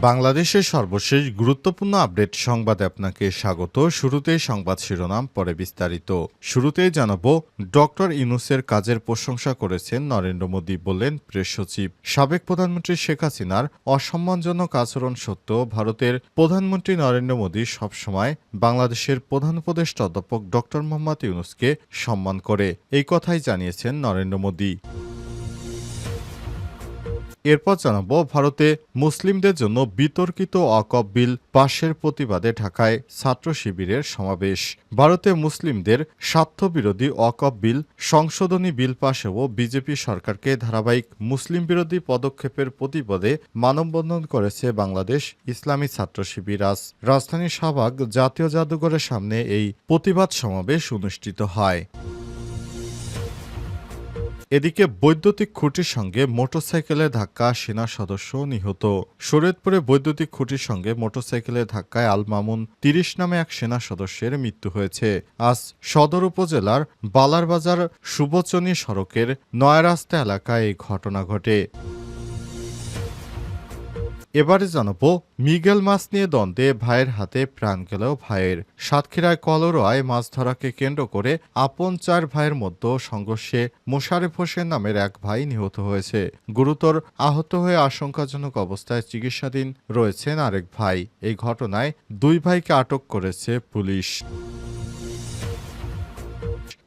বাংলাদেশের সর্বশেষ গুরুত্বপূর্ণ আপডেট সংবাদে আপনাকে স্বাগত। শুরুতেই সংবাদ শিরোনাম, পরে বিস্তারিত। শুরুতেই জানাব, ডক্টর ইউনুসের কাজের প্রশংসা করেছেন নরেন্দ্র মোদী বললেন প্রেস সচিব। সাবেক প্রধানমন্ত্রী শেখ হাসিনার অসম্মানজনক আচরণ সত্ত্বেও ভারতের প্রধানমন্ত্রী নরেন্দ্র মোদী সবসময় বাংলাদেশের প্রধান উপদেষ্টা অধ্যাপক ডক্টর মোহাম্মদ ইউনুসকে সম্মান করে। এই কথাই জানিয়েছেন নরেন্দ্র মোদী। এরপর জানাব, ভারতে মুসলিমদের জন্য বিতর্কিত অকপ বিল পাশের প্রতিবাদে ঢাকায় ছাত্র শিবিরের সমাবেশ। ভারতে মুসলিমদের স্বার্থবিরোধী অকপ বিল, সংশোধনী বিল পাশেও বিজেপি সরকারকে ধারাবাহিক মুসলিম বিরোধী পদক্ষেপের প্রতিবাদে মানববন্ধন করেছে বাংলাদেশ ইসলামী ছাত্র শিবির। আজ রাজধানী শাহবাগ জাতীয় জাদুঘরের সামনে এই প্রতিবাদ সমাবেশ অনুষ্ঠিত হয়। এদিকে বৈদ্যুতিক খুঁটির সঙ্গে মোটরসাইকেলের ধাক্কা সেনা সদস্য নিহত। শরীয়তপুরে বৈদ্যুতিক খুঁটির সঙ্গে মোটরসাইকেলের ধাক্কায় আল মামুন তিরিশ নামে এক সেনা সদস্যের মৃত্যু হয়েছে। আজ সদর উপজেলার বালারবাজার সুবচনী সড়কের নয়ারাস্তা এলাকায় এই ঘটনা ঘটে। এবারে জানাব, মিগেল মাছ নিয়ে দ্বন্দ্বে ভাইয়ের হাতে প্রাণ গেল ভাইয়ের সাতক্ষীরায় কলরোয়ায় মাছ ধরাকে কেন্দ্র করে আপন চার ভাইয়ের মধ্যে সংঘর্ষে মোশারেফ হোসেন নামের এক ভাই নিহত হয়েছে। গুরুতর আহত হয়ে আশঙ্কাজনক অবস্থায় চিকিৎসাধীন রয়েছেন আরেক ভাই। এই ঘটনায় দুই ভাইকে আটক করেছে পুলিশ।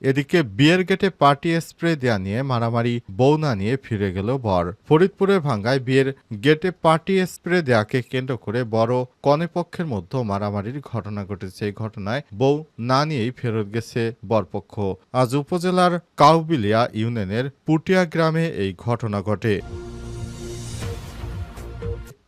এদিকে বিয়ের গেটে পার্টি স্প্রে দেয়া নিয়ে, মারামারি বউ না নিয়ে ফিরে গেল বর। ফরিদপুরের ভাঙ্গায় বিয়ের গেটে পার্টি স্প্রে দেয়াকে কেন্দ্র করে বড় কনেপক্ষের মধ্যে মারামারির ঘটনা ঘটেছে। এই ঘটনায় বউ না নিয়েই ফেরত গেছে বরপক্ষ। আজ উপজেলার কাউবিলিয়া ইউনিয়নের পুটিয়া গ্রামে এই ঘটনা ঘটে।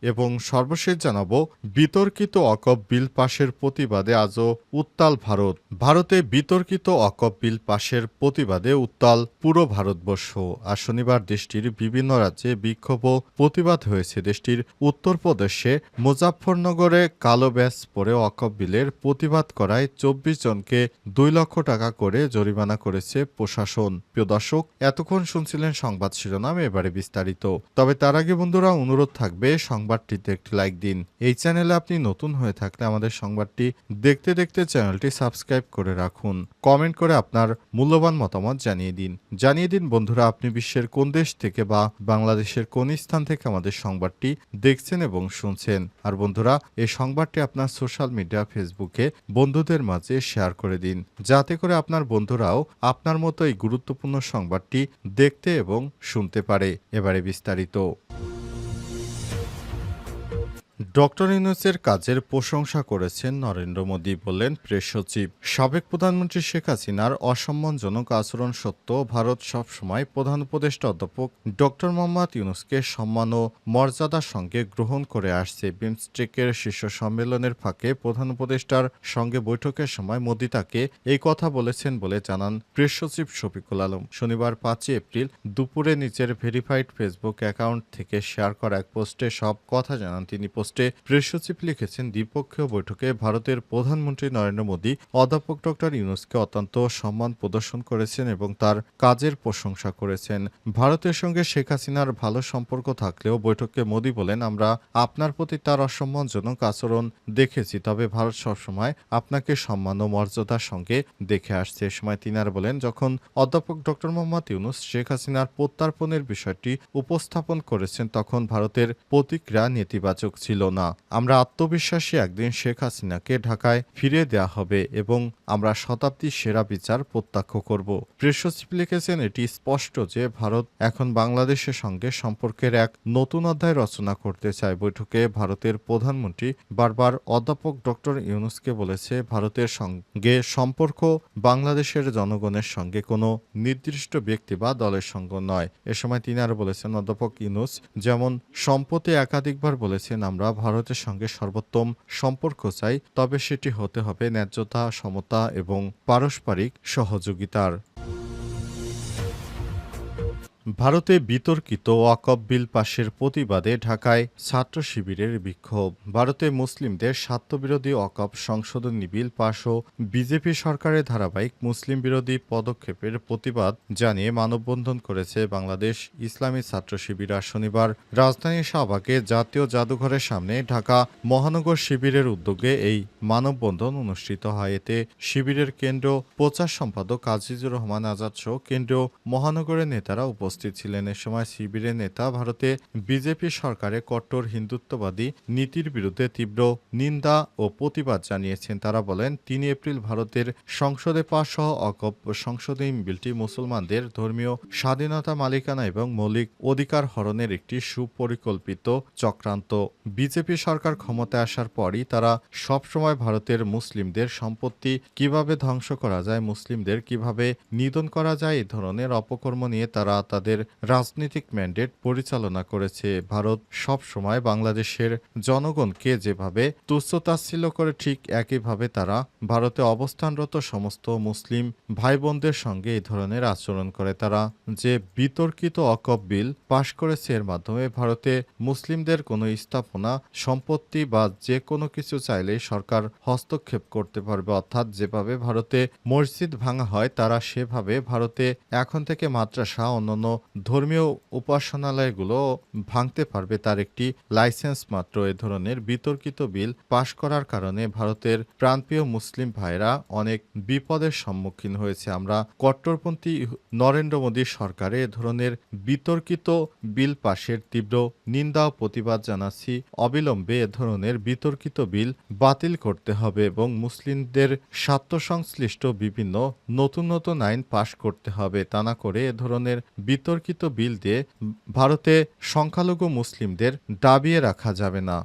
এবং সর্বশেষ জানাব, বিতর্কিত অকপ বিল পাশের প্রতিবাদে আজও উত্তাল ভারত। ভারতে বিতর্কিত অকপ বিল পাশের প্রতিবাদে উত্তাল পুরো ভারতবর্ষ। আর শনিবার দেশটির বিভিন্ন রাজ্যে বিক্ষোভ প্রতিবাদ হয়েছে। দেশটির উত্তরপ্রদেশে মুজাফফরনগরে কালো ব্যাস পরে অকপ বিলের প্রতিবাদ করায় চব্বিশ জনকে দুই লক্ষ টাকা করে জরিমানা করেছে প্রশাসন। প্রিয় দর্শক, এতক্ষণ শুনছিলেন সংবাদ শিরোনাম, এবারে বিস্তারিত। তবে তার আগে বন্ধুরা, অনুরোধ থাকবে সংবাদটিতে একটি লাইক দিন। এই চ্যানেলে আপনি নতুন হয়ে থাকলে আমাদের সংবাদটি দেখতে দেখতে চ্যানেলটি সাবস্ক্রাইব করে রাখুন। কমেন্ট করে আপনার মূল্যবান মতামত জানিয়ে দিন। জানিয়ে দিন, বন্ধুরা, আপনি বিশ্বের কোন দেশ থেকে বা বাংলাদেশের কোন স্থান থেকে আমাদের সংবাদটি দেখছেন এবং শুনছেন। আর বন্ধুরা, এই সংবাদটি আপনার সোশ্যাল মিডিয়া ফেসবুকে বন্ধুদের মাঝে শেয়ার করে দিন। যাতে করে আপনার বন্ধুরাও আপনার মতো এই গুরুত্বপূর্ণ সংবাদটি দেখতে এবং শুনতে পারে। এবারে বিস্তারিত। ডক্টর ইউনুসের কাজের প্রশংসা করেছেন নরেন্দ্র মোদী বললেন প্রেস সচিব। সাবেক প্রধানমন্ত্রী শেখ হাসিনার অসম্মানজনক আচরণ সত্ত্বেও ভারত সবসময় প্রধান উপদেষ্টা অধ্যাপক ডক্টর মোহাম্মদ ইউনুসকে সম্মান ও মর্যাদার সঙ্গে গ্রহণ করে আসছে। বিমস্টেকের শীর্ষ সম্মেলনের ফাঁকে প্রধান উপদেষ্টার সঙ্গে বৈঠকের সময় মোদী তাকে এই কথা বলেছেন বলে জানান প্রেস সচিব শফিকুল আলম। শনিবার পাঁচই এপ্রিল দুপুরে নিজের ভেরিফাইড ফেসবুক অ্যাকাউন্ট থেকে শেয়ার করা এক পোস্টে সব কথা জানান তিনি। পোস্টে প্রেস সচিব লিখেছেন, দ্বিপক্ষীয় বৈঠকে ভারতের প্রধানমন্ত্রী নরেন্দ্র মোদী, অধ্যাপক ডক্টর ইউনুসকে অত্যন্ত সম্মান প্রদর্শন করেছেন এবং তার কাজের প্রশংসা করেছেন। ভারতের সঙ্গে শেখ হাসিনার ভালো সম্পর্ক থাকলেও বৈঠকে মোদী বলেন, আমরা আপনার প্রতি তার অসম্মানজনক আচরণ দেখেছি, তবে ভারত সবসময় আপনাকে সম্মান ও মর্যাদার সঙ্গে দেখে আসছে। এ সময় তিনি আর বলেন, যখন অধ্যাপক ডক্টর মোহাম্মদ ইউনুস শেখ হাসিনার প্রত্যার্পণের বিষয়টি উপস্থাপন করেছেন, তখন ভারতের প্রতিক্রিয়া নেতিবাচক ছিল। না। আমরা আত্মবিশ্বাসী একদিন শেখ হাসিনাকে ঢাকায় ফিরে দেওয়া হবে এবং আমরা শতাব্দীর সেরা বিচার প্রত্যাখ্য করব। প্রেস সচিব লিখেছেন, এটি স্পষ্ট যে ভারত এখন বাংলাদেশের সঙ্গে সম্পর্কের এক নতুন অধ্যায় রচনা করতে চায়। বৈঠকে ভারতের প্রধানমন্ত্রী বারবার অধ্যাপক ডক্টর ইউনুসকে বলেছে, ভারতের সঙ্গে সম্পর্ক বাংলাদেশের জনগণের সঙ্গে কোনো নির্দিষ্ট ব্যক্তি বা দলের সঙ্গে নয়। এ সময় তিনি আরও বলেছেন, অধ্যাপক ইউনুস যেমন সম্প্রতি একাধিকবার বলেছেন, আমরা ভারতের সঙ্গে সর্বোত্তম সম্পর্ক চাই তবে সেটি হতে হবে ন্যায্যতা সমতা এবং পারস্পরিক সহযোগিতার। ভারতে বিতর্কিত ওয়াকফ বিল পাশের প্রতিবাদে ঢাকায় ছাত্র শিবিরের বিক্ষোভ। ভারতে মুসলিমদের স্বার্থবিরোধী ওয়াকফ সংশোধনী বিল পাশ ও বিজেপি সরকারের ধারাবাহিক মুসলিম বিরোধী পদক্ষেপের প্রতিবাদ জানিয়ে মানববন্ধন করেছে বাংলাদেশ ইসলামী ছাত্র শিবির আজ শনিবার। রাজধানী শাহবাগে জাতীয় জাদুঘরের সামনে ঢাকা মহানগর শিবিরের উদ্যোগে এই মানববন্ধন অনুষ্ঠিত হয়। এতে শিবিরের কেন্দ্র প্রচার সম্পাদক আজিজুর রহমান আজাদ সহ কেন্দ্রীয় মহানগরের নেতারা উপস্থিত ছিলেন এ সময় শিবিরের নেতা ভারতে বিজেপি সরকারের কট্টর হিন্দুত্ববাদী নীতির বিরুদ্ধে তীব্র নিন্দা ও প্রতিবাদ জানিয়েছেন। তারা বলেন, তিন এপ্রিল ভারতের সংসদে পাশ সহ অকপ সংশোধনী বিলটি মুসলমানদের ধর্মীয় স্বাধীনতা মালিকানা এবং মৌলিক অধিকার হরণের একটি সুপরিকল্পিত চক্রান্ত। বিজেপি সরকার ক্ষমতায় আসার পরই তারা সবসময় ভারতের মুসলিমদের সম্পত্তি কীভাবে ধ্বংস করা যায়, মুসলিমদের কীভাবে নিধন করা যায় এই ধরনের অপকর্ম নিয়ে তারা তাদের রাজনৈতিক ম্যান্ডেট পরিচালনা করেছে। ভারত সবসময় বাংলাদেশের জনগণকে যেভাবে তুচ্ছতাচ্ছিল্য করে, ঠিক একইভাবে তারা ভারতে অবস্থানরত সমস্ত মুসলিম ভাই বোনদের সঙ্গে এই ধরনের আচরণ করে। তারা যে বিতর্কিত অকপ বিল পাশ করেছে, এর মাধ্যমে ভারতে মুসলিমদের কোনো স্থাপনা, সম্পত্তি বা যে কোনো কিছু চাইলেই সরকার হস্তক্ষেপ করতে পারবে। অর্থাৎ যেভাবে ভারতে মসজিদ ভাঙা হয়, তারা সেভাবে ভারতে এখন থেকে মাদ্রাসা, অন্যান্য ধর্মীয় উপাসনালয়গুলো ভাঙতে পারবে তার একটি লাইসেন্স মাত্র। এ ধরনের বিতর্কিত বিল পাশ করার কারণে ভারতের প্রাণপ্রিয় মুসলিম ভাইরা অনেক বিপদের সম্মুখীন হয়েছে। আমরা কট্টরপন্থী নরেন্দ্র মোদী সরকারে এ ধরনের বিতর্কিত বিল পাশের তীব্র নিন্দা ও প্রতিবাদ জানাচ্ছি। অবিলম্বে এ ধরনের বিতর্কিত বিল বাতিল করতে হবে এবং মুসলিমদের স্বার্থ সংশ্লিষ্ট বিভিন্ন নতুন নতুন আইন পাশ করতে হবে। তা না করে এ ধরনের বিতর্কিত বিল দিয়ে ভারতে সংখ্যালঘু মুসলিমদের দাবিয়ে রাখা যাবে না।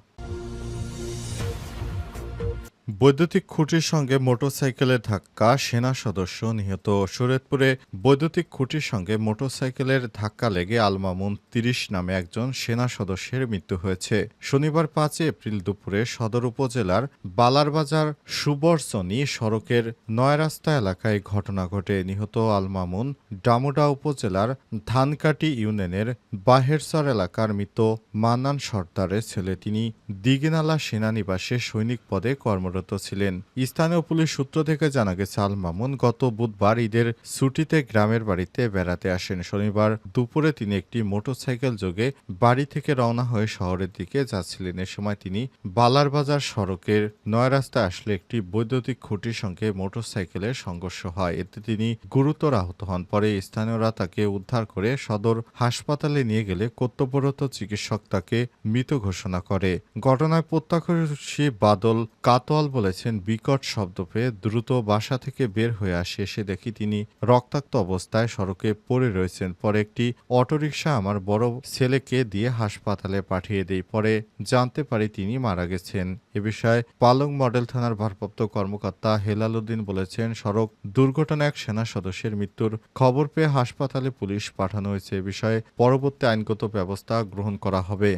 বৈদ্যুতিক খুঁটির সঙ্গে মোটরসাইকেলের ধাক্কা, সেনা সদস্য নিহত। শরীয়তপুরে বৈদ্যুতিক খুঁটির সঙ্গে মোটরসাইকেলের ধাক্কা লেগে আলমামুন তিরিশ নামে একজন সেনা সদস্যের মৃত্যু হয়েছে। শনিবার পাঁচই এপ্রিল দুপুরে সদর উপজেলার বালারবাজার সুবর্চনী সড়কের নয়রাস্তা এলাকায় ঘটনা ঘটে। নিহত আলমামুন ডামুডা উপজেলার ধানকাটি ইউনিয়নের বাহেরসর এলাকার মৃত মান্নান সর্দারের ছেলে। তিনি দিগিনালা সেনানিবাসে সৈনিক পদে কর্মরত ছিলেন। স্থানীয় পুলিশ সূত্র থেকে জানা গেছে, আল মামুন গত বুধবার ঈদের ছুটিতে গ্রামের বাড়িতে বেড়াতে আসেন। শনিবার দুপুরে তিনি একটি মোটরসাইকেল যোগে বাড়ি থেকে রওনা হয়ে শহরের দিকে যাচ্ছিলেন। এ সময় তিনি বালারবাজার সড়কের নয় রাস্তায় আসলে একটি বৈদ্যুতিক খুঁটির সঙ্গে মোটরসাইকেলের সংঘর্ষ হয়। এতে তিনি গুরুতর আহত হন। পরে স্থানীয়রা তাকে উদ্ধার করে সদর হাসপাতালে নিয়ে গেলে কর্তব্যরত চিকিৎসক তাকে মৃত ঘোষণা করে। ঘটনায় প্রত্যক্ষদর্শী বাদল কাতোয়াল বলেছেন, বিকট শব্দ পেয়ে দ্রুত বাসা থেকে বের হয়ে আসে, এসে দেখি তিনি রক্তাক্ত অবস্থায় সড়কে পড়ে রয়েছেন। পরে একটি অটোরিকশা আমার বড় ছেলেকে দিয়ে হাসপাতালে পাঠিয়ে দেই। পরে জানতে পারি তিনি মারা গেছেন। এ বিষয়ে পালং মডেল থানার ভারপ্রাপ্ত কর্মকর্তা হেলাল উদ্দিন বলেছেন, সড়ক দুর্ঘটনায় এক সেনা সদস্যের মৃত্যুর খবর পেয়ে হাসপাতালে পুলিশ পাঠানো হয়েছে। এ বিষয়ে পরবর্তী আইনগত ব্যবস্থা গ্রহণ করা হবে।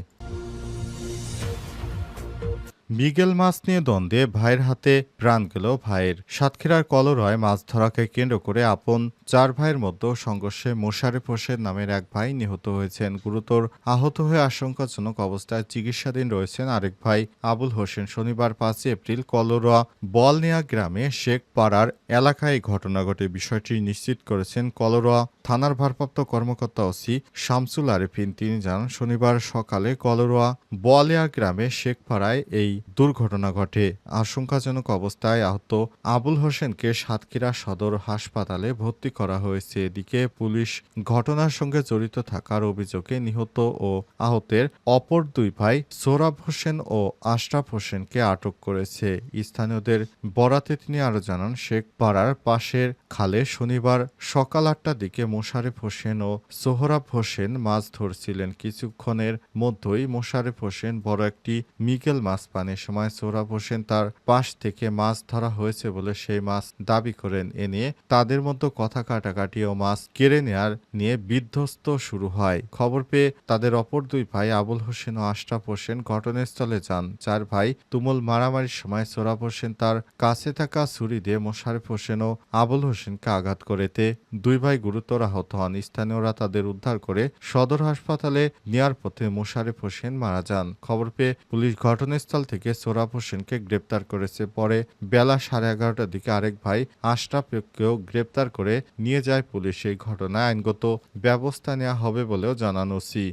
মিগেল মাছ নিয়ে দ্বন্দ্বে ভাইয়ের হাতে প্রাণ গেল ভাইয়ের। সাতক্ষীরার কলরয় মাছ ধরাকে কেন্দ্র করে আপন চার ভাইয়ের মধ্যে সংঘর্ষে মোশারেফ হোসেন নামের এক ভাই নিহত হয়েছেন। গুরুতর আহত হয়ে আশঙ্কাজনক অবস্থায় চিকিৎসাধীন রয়েছেন আরেক ভাই আবুল হোসেন। শনিবার পাঁচই এপ্রিল কলরোয়া বলনিয়া গ্রামে শেখ পাড়ার এলাকায় ঘটনা ঘটে। বিষয়টি নিশ্চিত করেছেন কলরোয়া থানার ভারপ্রাপ্ত কর্মকর্তা ওসি শামসুল আরেফিন, তিনি জানান, শনিবার সকালে কলরোয়া বলিয়া গ্রামে শেখপাড়ায় এই দুর্ঘটনা ঘটে। আশঙ্কাজনক অবস্থায় আহত আবুল হোসেনকে সাতক্ষীরা সদর হাসপাতালে ভর্তি করা হয়েছে। এদিকে পুলিশ ঘটনার সঙ্গে জড়িত থাকার অভিযোগে নিহত ও আহতের অপর দুই ভাই সোরাব হোসেন ও আশরাফ হোসেনকে আটক করেছে। স্থানীয়দের বরাতে তিনি আরও জানান শেখ পাড়ার পাশের খালে শনিবার সকাল আটটার দিকে মোশারেফ হোসেন ও সোহরাব হোসেন মাছ ধরছিলেন। কিছুক্ষণের মধ্যেই মোশারেফ হোসেন বড় একটি মিগেল মাছ পানে। এ সময় সোহরাব হোসেন তার পাশ থেকে মাছ ধরা হয়েছে বলে সেই মাছ দাবি করেন। এ নিয়ে তাদের মধ্যে কথা কাটাকাটি ও মাছ কেড়ে নেয়ার নিয়ে বিধ্বস্ত শুরু হয়। খবর পেয়ে তাদের অপর দুই ভাই আবুল হোসেন ও আশরাফ হোসেন ঘটনাস্থলে যান। চার ভাই তুমুল মারামারির সময় সোহরাব হোসেন তার কাছে থাকা ছুরি দিয়ে মোশারেফ হোসেন ও আবুল হোসেনকে আঘাত করেতে দুই ভাই গুরুতর আহত হন। স্থানীয়রা তাদের উদ্ধার করে সদর হাসপাতালে নেয়ার পথে মোশারেফ হোসেন মারা যান। খবর পেয়ে পুলিশ ঘটনাস্থল থেকে সোরাফ হোসেনকে গ্রেপ্তার করেছে। পরে বেলা সাড়ে এগারোটার দিকে আরেক ভাই আশরাফকেও গ্রেপ্তার করে নিয়ে যায় পুলিশ। এই ঘটনায় আইনগত ব্যবস্থা নেওয়া হবে বলেও জানানো সি